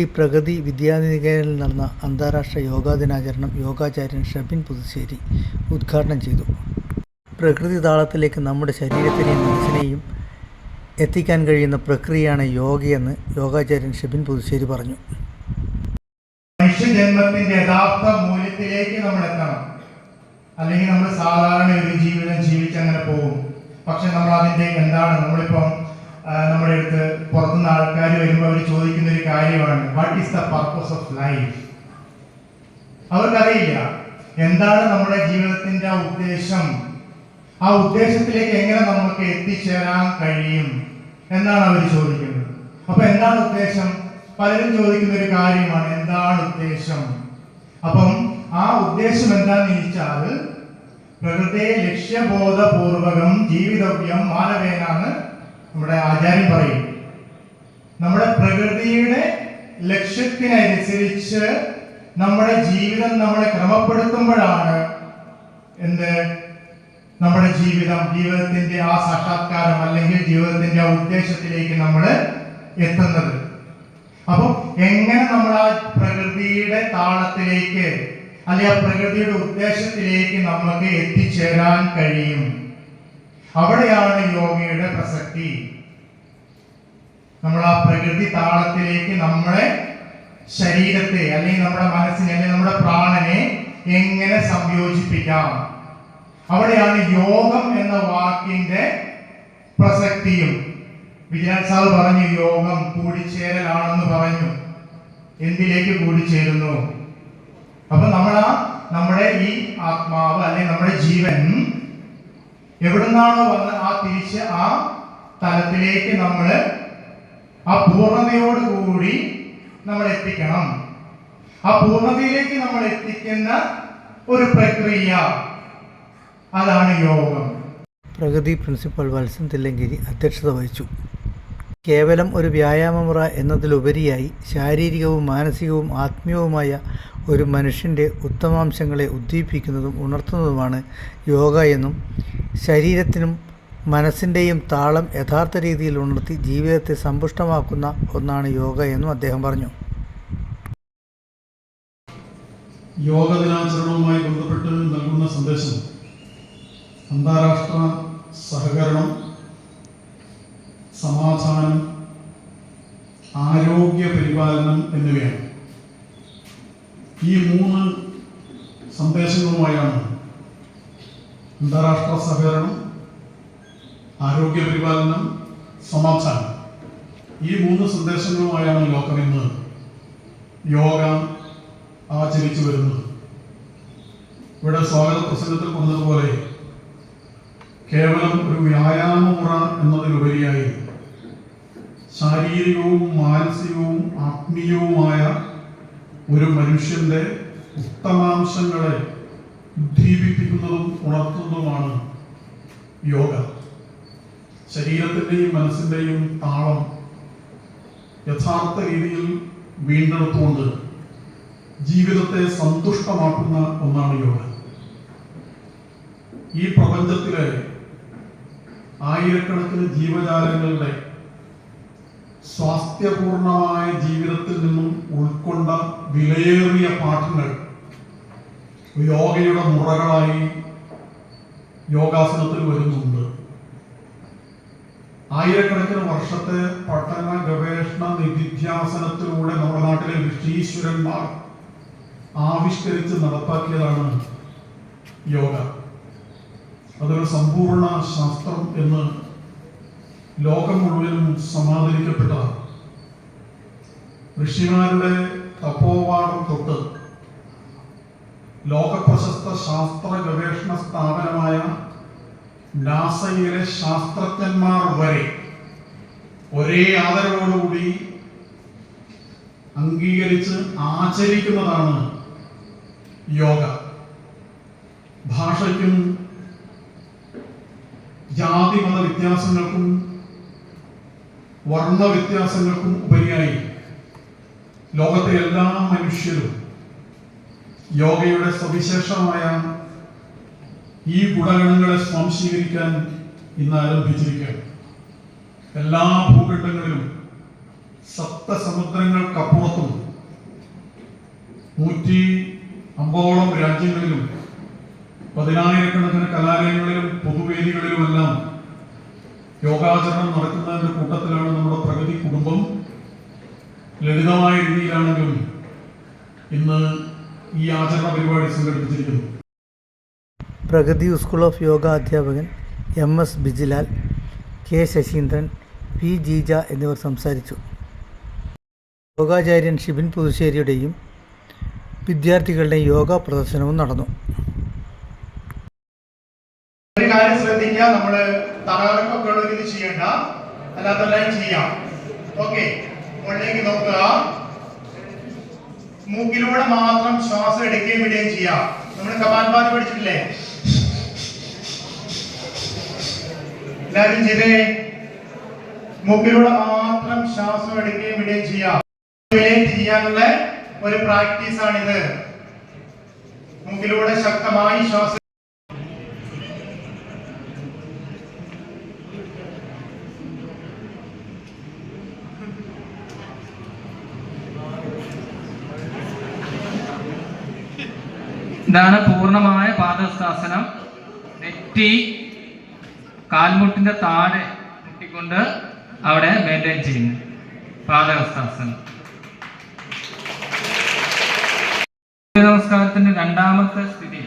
ഇരിട്ടി പ്രഗതി വിദ്യാനികേതനിൽ നടന്ന അന്താരാഷ്ട്ര യോഗാ ദിനാചരണം യോഗാചാര്യൻ ഷബിൻ പുതുശ്ശേരി ഉദ്ഘാടനം ചെയ്തു. പ്രകൃതി താളത്തിലേക്ക് നമ്മുടെ ശരീരത്തിനെയും മനസ്സിനെയും എത്തിക്കാൻ കഴിയുന്ന പ്രക്രിയയാണ് യോഗയെന്ന് യോഗാചാര്യൻ ഷബിൻ പുതുശ്ശേരി പറഞ്ഞു. മനുഷ്യജന്മത്തിന്റെ യഥാർത്ഥ മൂല്യത്തിലേക്ക് നമ്മൾ എത്തണം അല്ലെങ്കിൽ നമ്മൾ സാധാരണ ഒരു ജീവിതം ജീവിച്ച് അങ്ങനെ പോകും. പക്ഷെ നമ്മൾ അതിന്റെ എന്താണ്? നമ്മളിപ്പം നമ്മുടെ അടുത്ത് പുറത്തുനിന്ന് ആൾക്കാർ വരുമ്പോൾ അവർ ചോദിക്കുന്ന ഒരു കാര്യമാണ് what is the purpose of life അവർക്കറിയില്ല. എന്താണ് നമ്മുടെ ജീവിതത്തിന്റെ ആ ഉദ്ദേശം? ആ ഉദ്ദേശത്തിലേക്ക് എങ്ങനെ നമുക്ക് എത്തിച്ചേരാൻ കഴിയും എന്നാണ് അവർ ചോദിക്കുന്നത്. അപ്പൊ എന്താണ് ഉദ്ദേശം? പലരും ചോദിക്കുന്ന ഒരു കാര്യമാണ് എന്താണ് ഉദ്ദേശം? അപ്പം ആ ഉദ്ദേശം എന്താന്ന് ചോദിച്ചാൽ പ്രകൃതിയെ ലക്ഷ്യബോധപൂർവകം ജീവിതവ്യം മാനവേനാണ് നമ്മുടെ ആചാര്യം പറയും. നമ്മുടെ പ്രകൃതിയുടെ ലക്ഷ്യത്തിനനുസരിച്ച് നമ്മുടെ ജീവിതം നമ്മളെ ക്രമപ്പെടുത്തുമ്പോഴാണ് എന്ത്? നമ്മുടെ ജീവിതം ജീവിതത്തിന്റെ ആ സാക്ഷാത്കാരം അല്ലെങ്കിൽ ജീവിതത്തിന്റെ ആ ഉദ്ദേശത്തിലേക്ക് നമ്മൾ എത്തുന്നത്. അപ്പൊ എങ്ങനെ നമ്മൾ ആ പ്രകൃതിയുടെ താളത്തിലേക്ക് അല്ലെ ആ പ്രകൃതിയുടെ ഉദ്ദേശത്തിലേക്ക് നമുക്ക് എത്തിച്ചേരാൻ കഴിയും? അവിടെയാണ് യോഗയുടെ പ്രസക്തി. നമ്മൾ ആ പ്രകൃതി താളത്തിലേക്ക് നമ്മളെ ശരീരത്തെ അല്ലെങ്കിൽ നമ്മുടെ മനസ്സിനെ അല്ലെങ്കിൽ നമ്മുടെ പ്രാണനെ എങ്ങനെ സംയോജിപ്പിക്കാം? അവിടെയാണ് യോഗം എന്ന വാക്കിന്റെ പ്രസക്തിയും. വിജയൻ സാർ പറഞ്ഞു യോഗം കൂടിച്ചേരലാണെന്ന് പറഞ്ഞു. എന്തിലേക്ക് കൂടിച്ചേരുന്നു? അപ്പൊ നമ്മൾ ആ നമ്മുടെ ഈ ആത്മാവ് അല്ലെങ്കിൽ നമ്മുടെ ജീവൻ എവിടുന്നാണോ വന്ന് ആ തിരിച്ച് ആ തലത്തിലേക്ക് നമ്മൾ ആ പൂർണതയോടുകൂടി നമ്മൾ എത്തിക്കണം. ആ പൂർണതയിലേക്ക് നമ്മൾ എത്തിക്കുന്ന ഒരു പ്രക്രിയ അതാണ് യോഗം. പ്രഗതി പ്രിൻസിപ്പൽ വത്സൻ തില്ലങ്കേരി അധ്യക്ഷത വഹിച്ചു. കേവലം ഒരു വ്യായാമമുറ എന്നതിലുപരിയായി ശാരീരികവും മാനസികവും ആത്മീയവുമായ ഒരു മനുഷ്യന്റെ ഉത്തമാംശങ്ങളെ ഉദ്ദീപിക്കുന്നതും ഉണർത്തുന്നതുമാണ് യോഗ എന്നും ശരീരത്തിനും മനസ്സിന്റെയും താളം യഥാർത്ഥ രീതിയിൽ ഉണർത്തി ജീവിതത്തെ സമ്പുഷ്ടമാക്കുന്ന ഒന്നാണ് യോഗ എന്നും അദ്ദേഹം പറഞ്ഞു. യോഗ ദിനാചരണവുമായി ബന്ധപ്പെട്ട് നൽകുന്ന സന്ദേശം അന്താരാഷ്ട്ര സഹകരണം സമാധാനം ആരോഗ്യ പരിപാലനം എന്നിവയാണ്. ഈ മൂന്ന് സന്ദേശങ്ങളുമായാണ് അന്താരാഷ്ട്ര സഹകരണം ആരോഗ്യ പരിപാലനം സമാധാനം. ഈ മൂന്ന് സന്ദേശങ്ങളുമായാണ് ലോകം ഇന്ന് യോഗ ആചരിച്ചു വരുന്നത്. ഇവിടെ സ്വാഗത പ്രസംഗത്തിൽ പറഞ്ഞതുപോലെ കേവലം ഒരു വ്യായാമ മുറ എന്നതിലുപരിയായി ശാരീരികവും മാനസികവും ആത്മീയവുമായ ഒരു മനുഷ്യന്റെ ഉത്തമാംശങ്ങളെ ഉദ്ദീപിപ്പിക്കുന്നതും ഉണർത്തുന്നതുമാണ് യോഗ. ശരീരത്തിന്റെയും മനസ്സിന്റെയും താളം യഥാർത്ഥ രീതിയിൽ വീണ്ടെടുത്തുകൊണ്ട് ജീവിതത്തെ സന്തുഷ്ടമാക്കുന്ന ഒന്നാണ് യോഗ. ഈ പ്രപഞ്ചത്തിലെ ആയിരക്കണക്കിന് ജീവജാലങ്ങളുടെ സ്വാസ്ഥ്യപൂർണമായ ജീവിതത്തിൽ നിന്നും ഉൾക്കൊണ്ട വിലയേറിയ പാഠങ്ങൾ. യോഗയുടെ മുറകളായി യോഗാസനത്തിൽ വരുന്നുണ്ട്. ആയിരക്കണക്കിന് വർഷത്തെ പഠന ഗവേഷണ നിധിധ്യാസനത്തിലൂടെ നമ്മുടെ നാട്ടിലെ ഋഷീശ്വരന്മാർ ആവിഷ്കരിച്ച് നടപ്പാക്കിയതാണ് യോഗ. അതൊരു സമ്പൂർണ ശാസ്ത്രം എന്ന് ലോകം മുഴുവനും സമാദരിക്കപ്പെട്ടതാണ് ഋഷിമാരുടെ തപോവാടം തൊട്ട് ലോകപ്രശസ്ത ശാസ്ത്ര ഗവേഷണ സ്ഥാപനമായ നാസയിലെ ശാസ്ത്രജ്ഞന്മാർ വരെ ഒരേ ആദരവോടുകൂടി അംഗീകരിച്ച് ആചരിക്കുന്നതാണ് യോഗ. ഭാഷയ്ക്കും ജാതി മത വ്യത്യാസങ്ങൾക്കും വർണ വ്യത്യാസങ്ങൾക്കും ഉപരിയായി. ലോകത്തെ എല്ലാ മനുഷ്യരും യോഗയുടെ സവിശേഷമായ ഈ ഗുണഗണങ്ങളെ സ്വാംശീകരിക്കാൻ ഇന്ന് ആരംഭിച്ചിരിക്കുകയാണ്. എല്ലാ ഭൂഖണ്ഡങ്ങളിലും സപ്തസമുദ്രങ്ങൾക്കപ്പുറത്തും നൂറ്റി അമ്പതോളം രാജ്യങ്ങളിലും പതിനായിരക്കണക്കിന് കലാലയങ്ങളിലും പൊതുവേദികളിലുമെല്ലാം യോഗാചരണം നടക്കുന്നതിന്റെ കൂട്ടത്തിലാണ് നമ്മുടെ പ്രഗതി കുടുംബം. ലളിതമായ രീതിയിലാണെങ്കിലും ഇന്ന് ഈ ആചരണ പരിപാടി സംഘടിപ്പിച്ചിരിക്കുന്നു. പ്രഗതി സ്കൂൾ ഓഫ് യോഗ അധ്യാപകൻ M S Bijilal K Sasheendran P Jeeja എന്നിവർ സംസാരിച്ചു. യോഗാചാര്യൻ ഷിബിൻ പുതുശ്ശേരിയുടെയും വിദ്യാർത്ഥികളുടെയും യോഗ പ്രദർശനവും നടന്നു. ഒരു നമ്മൾ ശ്രദ്ധിക്കുക നമ്മൾ രീതി ചെയ്യണ്ട. അല്ലാത്തെല്ലാം ചെയ്യാം. ഓക്കെ മുകളിലേക്ക് നോക്കുക. മൂക്കിലൂടെ മാത്രം ശ്വാസം എടുക്കുകയും വിടുകയും ചെയ്യാം. നമ്മൾ കപാൽപാതി പഠിച്ചിട്ടില്ലേ? എല്ലാവരും ചെയ്തേ? മൂക്കിലൂടെ മാത്രം ശ്വാസം എടുക്കുകയും വിടുകയും ചെയ്യാം. ചെയ്യാനുള്ള ഒരു പ്രാക്ടീസ് ആണിത് മൂക്കിലൂടെ ശക്തമായി ശ്വാസം ഇതാണ് പൂർണമായ പാദസ്ഥാസനം നെറ്റി കാൽമുട്ടിന്റെ താഴെ മുട്ടിക്കൊണ്ട് അവിടെ മെയിന്റെയിൻ ചെയ്യുന്നു. പാദഹസ്താസനം നമസ്കാരത്തിന്റെ രണ്ടാമത്തെ സ്ഥിതി.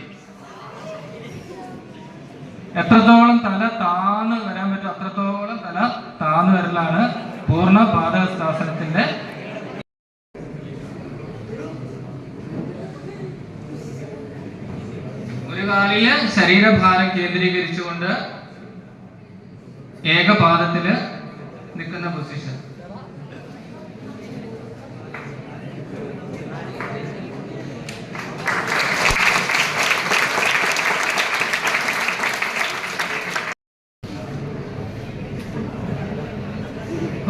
എത്രത്തോളം തല താന്ന് വരാൻ പറ്റും അത്രത്തോളം തല താന്ന് വരലാണ് പൂർണ പാദഹസ്താസനത്തിന്റെ ഒരു കാലിൽ ശരീരഭാരം കേന്ദ്രീകരിച്ചുകൊണ്ട് ഏകപാദത്തിൽ നിൽക്കുന്ന പൊസിഷൻ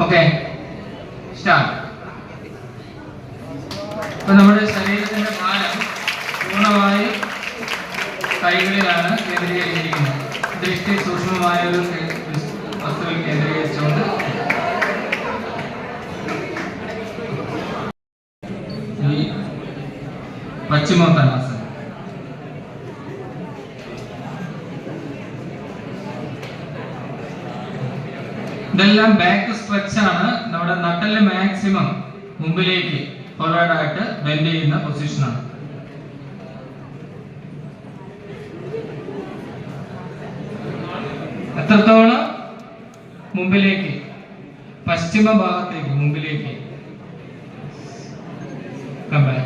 ഓക്കെ സ്റ്റാർട്ട് അപ്പൊ നമ്മുടെ ശരീരത്തിന്റെ ഭാരം പൂർണമായി കൈകളിലാണ് കേന്ദ്രീകരിച്ചിരിക്കുന്നത് ദൃഷ്ടി സൂക്ഷ്മമായ ഒരു കേ- വസ്തുവിൽ കേന്ദ്രീകരിച്ചുകൊണ്ട് ഈ പശ്ചിമോത്തനാസനം ഇതെല്ലാം ബാക്ക് സ്ട്രെച്ച് ആണ്. നമ്മുടെ നട്ടൽ മാക്സിമം മുമ്പിലേക്ക് ഫോർവേഡ് ആയിട്ട് ബെൻഡ് ചെയ്യുന്ന പൊസിഷനാണ് എത്രത്തോളം? മുമ്പിലേക്ക്. പശ്ചിമ ഭാഗത്തേക്ക് മുമ്പിലേക്ക്. Come back.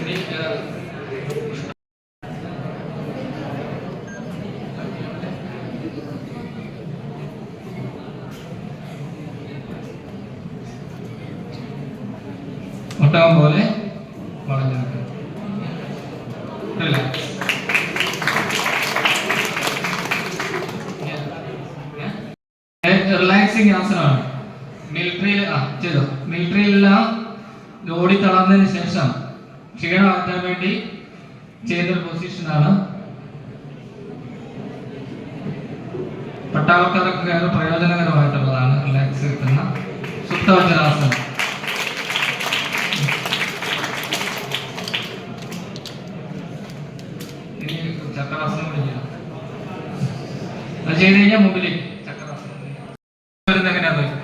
ഇനി, ഏഹ്, ഒട്ടകം പോലെ വളഞ്ഞു നിൽക്കും റിലാക്സ് ആണ് മിലിറ്ററിയിൽ ആ ചെയ്തോ. മിലിറ്ററിയിലെല്ലാം ഓടി തളർന്നതിന് ശേഷം ക്ഷീണം മാറ്റാൻ വേണ്ടി ചെയ്ത പൊസിഷനാണ് പട്ടാളക്കാർക്ക് ഏറെ പ്രയോജനകരമായിട്ടുള്ളതാണ് റിലാക്സ് കിട്ടുന്ന സുപ്തവചനാസനം ചക്രാസനം അത് ചെയ്ത് കഴിഞ്ഞാൽ മുമ്പിലേക്ക് ചക്രാസനം വരുന്നത് എങ്ങനെയാ നോക്കി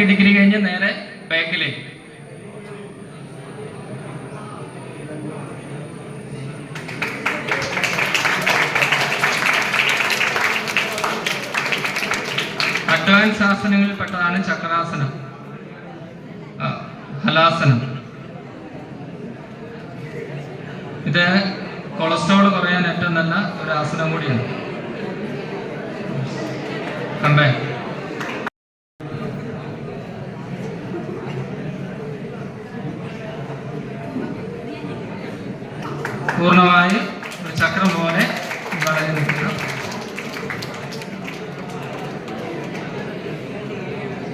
നയന്റി ഡിഗ്രി കഴിഞ്ഞ് നേരെ ബാക്കിലേക്ക് അഡ്വാൻസ് ആസനങ്ങളിൽ പെട്ടതാണ് ചക്രാസനം. ഹലാസനം ഇത് കൊളസ്ട്രോൾ കുറയാൻ ഏറ്റവും നല്ല ഒരു ആസനം കൂടിയാണ്. കമ്പേ പൂർണമായി ഒരു ചക്രം പോലെ വളഞ്ഞു നിൽക്കുക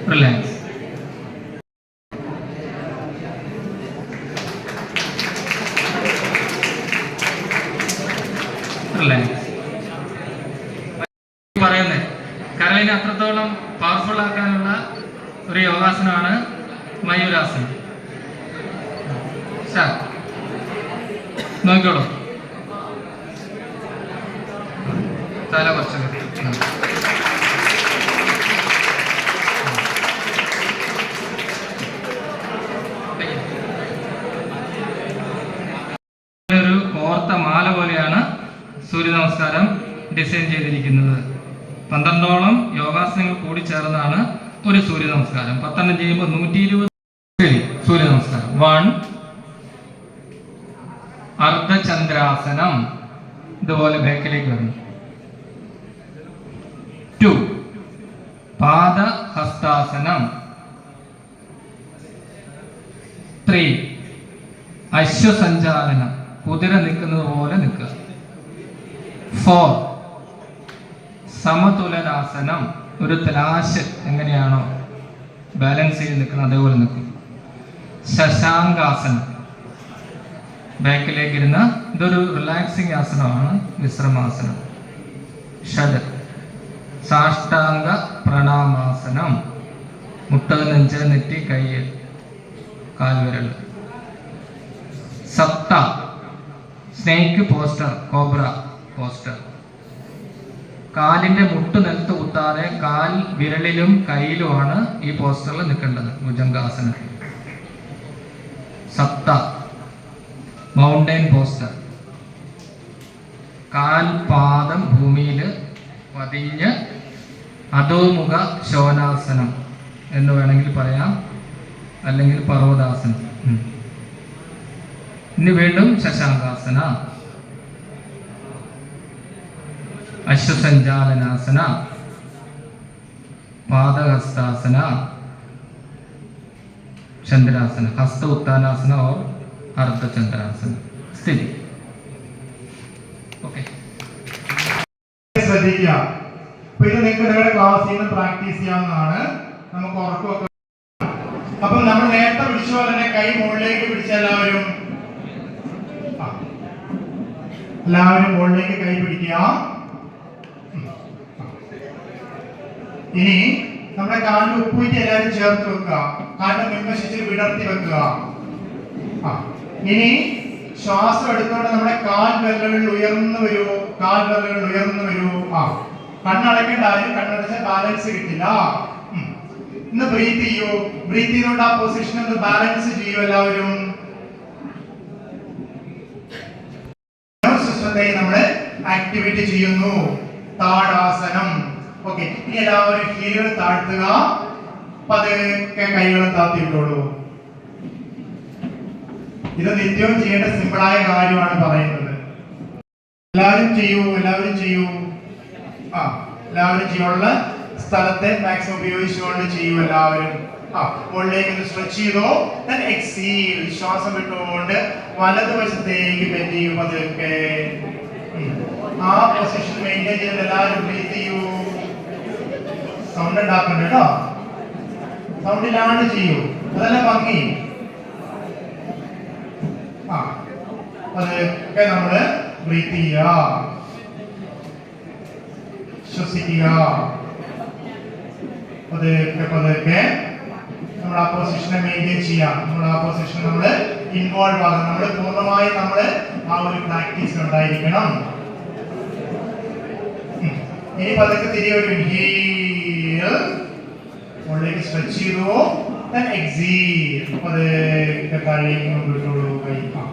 റിലാക്സ് റിലാക്സ് പറയുന്നത് കരളിനെ അത്രത്തോളം പവർഫുൾ ആക്കാനുള്ള ഒരു യോഗാസനമാണ് മയൂരാസനം സാർ നോക്കിക്കോളൂ തല കുറച്ച് കെട്ടി. ഉം. ഒരു കോർത്ത മാല പോലെയാണ് സൂര്യ നമസ്കാരം ഡിസൈൻ ചെയ്തിരിക്കുന്നത്. പന്ത്രണ്ടോളം യോഗാസനങ്ങൾ കൂടി ചേർന്നാണ് ഒരു സൂര്യ നമസ്കാരം. പത്തെണ്ണം ചെയ്യുമ്പോൾ നൂറ്റി ഇരുപത് ശരി സൂര്യ നമസ്കാരം. വൺ അർദ്ധചന്ദ്രാസനം. ഇതുപോലെ ബാക്കിലേക്ക് വരുന്നു ടു പാദഹസ്താസനം. ത്രീ അശ്വസഞ്ചാലനം. കുതിര നിൽക്കുന്നത് പോലെ നിൽക്കുക. ഫോർ സമതുലനാസനം ഒരു തലാശ് എങ്ങനെയാണോ ബാലൻസ് ചെയ്ത് നിൽക്കുന്നത് അതേപോലെ നിൽക്കും. ശശാങ്കാസനം. ബാക്കിലേക്ക് ഇരുന്ന ഇതൊരു റിലാക്സിങ് ആസനമാണ് വിശ്രമാസനം ഷഡ്. സാഷ്ടാംഗ പ്രണാമാസനം. മുട്ടത് നെഞ്ച് നെറ്റി കൈ കാൽവിരൽ സപ്ത. Snake posture cobra. പോസ്റ്റർ. കാലിന്റെ മുട്ട് നിലത്ത് കുത്താതെ കാൽ വിരലിലും കയ്യിലുമാണ് ഈ പോസ്റ്ററിൽ നിൽക്കേണ്ടത് ഭുജംഗാസനം. സത്ത മൗണ്ടൈൻ പോസ്റ്റർ. കാൽ പാദം ഭൂമിയിൽ പതിഞ്ഞ് അധോമുഖ ശോനാസനം എന്ന് വേണമെങ്കിൽ പറയാം. അല്ലെങ്കിൽ പർവതാസനം. ഇനി വീണ്ടും ശശാങ്കാസന. അശ്വസഞ്ചാലനാസന പാദഹസ്താസന ചന്ദ്രാസന ഹസ്ത ഉത്താനാസന ഓർ അർദ്ധചന്ദ്രാസന. സ്ഥിതി. ഓക്കെ. ശ്രദ്ധിക്കുക. നിങ്ങൾക്ക് ക്ലാസ്സിൽ പ്രാക്ടീസ് നമുക്ക് അപ്പം നമ്മൾ നേരത്തെ പിടിച്ച പോലെ തന്നെ കൈ മുകളിലേക്ക് പിടിച്ച എല്ലാവരും. എല്ലാവരും മുകളിലേക്ക് കൈ പിടിക്കുക ഉം. ആ. ഇനി നമ്മുടെ കാലിൽ ഉപ്പൂറ്റി എല്ലാവരും ചേർത്ത് വെക്കുക. കാലിന്റെ മുൻവശിച്ച് വിടർത്തി വെക്കുക. ഇനി ശ്വാസം എടുത്തുകൊണ്ട് നമ്മുടെ കാൽ വിരലുകൾ ഉയർന്നു വരൂ. കാൽ വിരലുകൾ ഉയർന്നു വരൂ. ആ കണ്ണടക്കേണ്ട ആരും കണ്ണടച്ച ബാലൻസ് കിട്ടില്ല. ഇന്ന് ബ്രീത്ത് ചെയ്യൂ. ബ്രീത്ത് ചെയ്തുകൊണ്ട് ആ പൊസിഷൻ ഒന്ന് ബാലൻസ് ചെയ്യൂ എല്ലാവരും. സിസ്റ്റത്തെ നമ്മൾ ആക്ടിവേറ്റ് ചെയ്യുന്നു. താടാസനം. ഓക്കെ ഇനി എല്ലാവരും ഹീലുകൾ താഴ്ത്തുക. പതുക്കെ കൈകളും താത്തിട്ടോളൂ ഇത് നിത്യവും ചെയ്യേണ്ട സിമ്പിളായ കാര്യമാണ് പറയുന്നത്. എല്ലാവരും ചെയ്യൂ എല്ലാവരും ചെയ്യൂ. ആ എല്ലാവരും ചെയ്യാനുള്ള സ്ഥലത്തെ മാക്സിമം ഉപയോഗിച്ചുകൊണ്ട് ചെയ്യൂ എല്ലാവരും. ആ മുകളിലേക്ക് സ്ട്രെച്ച് ചെയ്തോ. Then ശ്വാസം വിട്ടുകൊണ്ട് വലതുവശത്തേക്ക് ബെൻഡ് ചെയ്യൂ പതുക്കെ. ആ പൊസിഷൻ മെയിന്റെയിൻ ചെയ്ത് എല്ലാവരും ബ്രീത്ത് ചെയ്യൂ. സൗണ്ട് ഉണ്ടാക്കണ്ട കേട്ടോ. സൗണ്ടിലാണ് ചെയ്യൂ. അതല്ല ഭംഗി? ആ പതുക്കെ നമ്മൾ ബ്രീത്ത് ചെയ്യുക. ശ്വസിക്കുക. പതുക്കെ പതുക്കെ നമ്മൾ ആ പൊസിഷനെ മെയിന്റെയിൻ ചെയ്യാം. നമ്മൾ ആ നമ്മൾ ഇൻവോൾവ് ആകും. നമ്മൾ പൂർണമായും നമ്മൾ ആ ഒരു പ്രാക്ടീസ് ഉണ്ടായിരിക്കണം. ഇനി പതുക്കെ തിരികെ ഒരു ഇൻഹീൽ മുകളിലേക്ക് സ്ട്രെച്ച് ചെയ്തു then exhale പതുക്കെ താഴേക്ക് വിട്ടോളൂ കൈ ആ